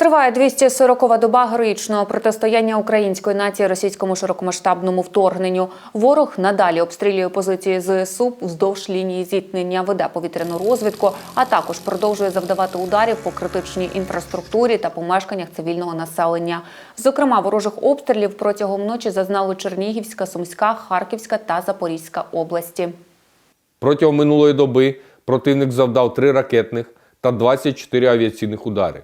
Триває 240-ва доба героїчного протистояння української нації російському широкомасштабному вторгненню. Ворог надалі обстрілює позиції ЗСУ вздовж лінії зіткнення, веде повітряну розвідку, а також продовжує завдавати ударів по критичній інфраструктурі та помешканнях цивільного населення. Зокрема, ворожих обстрілів протягом ночі зазнали Чернігівська, Сумська, Харківська та Запорізька області. Протягом минулої доби противник завдав 3 ракетних та 24 авіаційних удари.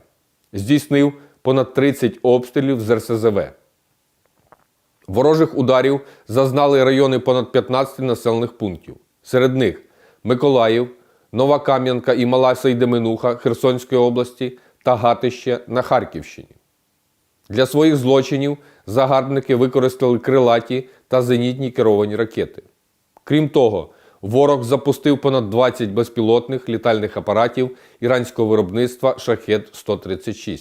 Здійснив понад 30 обстрілів з РСЗВ. Ворожих ударів зазнали райони понад 15 населених пунктів. Серед них Миколаїв, Нова Кам'янка і Мала Сейдеминуха Херсонської області та Гатище на Харківщині. Для своїх злочинів загарбники використали крилаті та зенітні керовані ракети. Крім того, ворог запустив понад 20 безпілотних літальних апаратів іранського виробництва Шахет-136.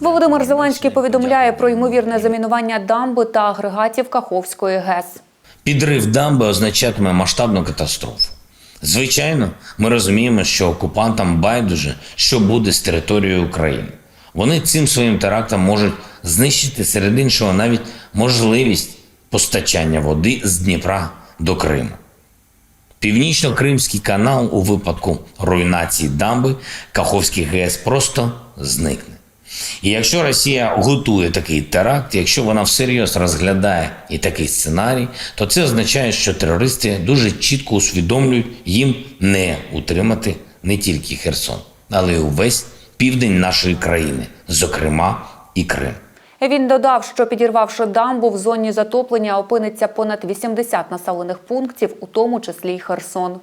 Володимир Зеленський повідомляє про ймовірне замінування дамби та агрегатів Каховської ГЕС. Підрив дамби означатиме масштабну катастрофу. Звичайно, ми розуміємо, що окупантам байдуже, що буде з територією України. Вони цим своїм терактом можуть знищити серед іншого навіть можливість постачання води з Дніпра до Криму. Північно-Кримський канал у випадку руйнації дамби Каховський ГЕС просто зникне. І якщо Росія готує такий теракт, якщо вона всерйоз розглядає і такий сценарій, то це означає, що терористи дуже чітко усвідомлюють їм не утримати не тільки Херсон, але й увесь південь нашої країни, зокрема і Крим. Він додав, що підірвавши дамбу, в зоні затоплення опиниться понад 80 населених пунктів, у тому числі й Херсон.